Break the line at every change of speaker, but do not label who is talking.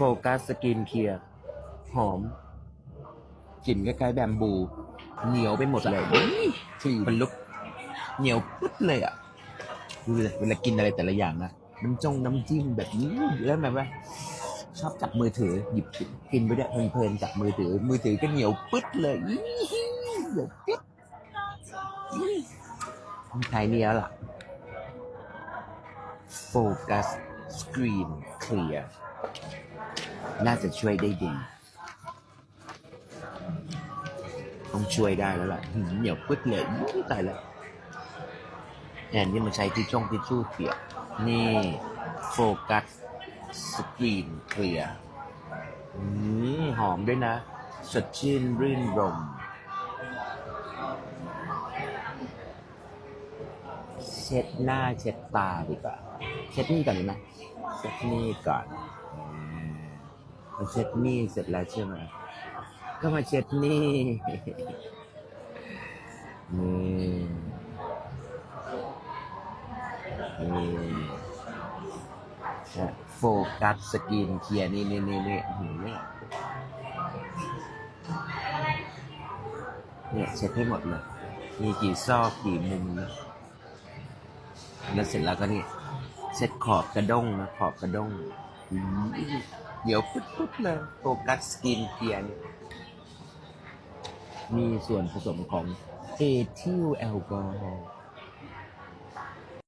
โฟกัสสกินเคลียร์หอม กลิ่นคล้ายๆแบมบู เหนียวไปหมดเลยที่มันลุก เหนียวปึ๊ดเลยอะดูเลยเวลากินอะไรแต่ละอย่างนะน้ำจงน้ำจิ้มแบบนี้แล้วแบบว่าชอบจับมือถือหยิบกินไปด้วยเพลินๆจับมือถือ มือถือก็เหนียวปึ๊ดเลยอี้เหนียวปึ๊ดอี้ต้องใช้นี่แล้วล่ะโฟกัสสกรีนเคลียร์ น่าจะช่วยได้ดีต้องช่วยได้แล้วล่ะหืมเหนียวปึ๊ดเลยอี้ตายแล้วแทนที่มันใช้ที่ช่องทิชชู่เปียกนี่โฟกัสสกรีนเคลียร์อืมหอมด้วยนะ สดชื่นรื่นรม เช็ดหน้าเช็ดตาดีกว่า เช็ดนี่ก่อนดีไหมเช็ดนี่ก่อนมพอเช็ดนี่เสร็จแล้วใช่ไหมก็มาเช็ดนี่นี่นี่โฟกัสสกินเคลียร์นี่นี่นี่นี่อื้อหือเนี่ยเนี่ยเช็ดให้หมดเลย มีกี่ซอกกี่มุมนะ แล้วเสร็จแล้วก็นี่เซ็ตขอบกระด้งนะขอบกระด้งเดี๋ยวปุ๊บปุ๊บเลยโฟกัสสกินเคลียนมีส่วนผสมของเอทิลแอลกอฮอล์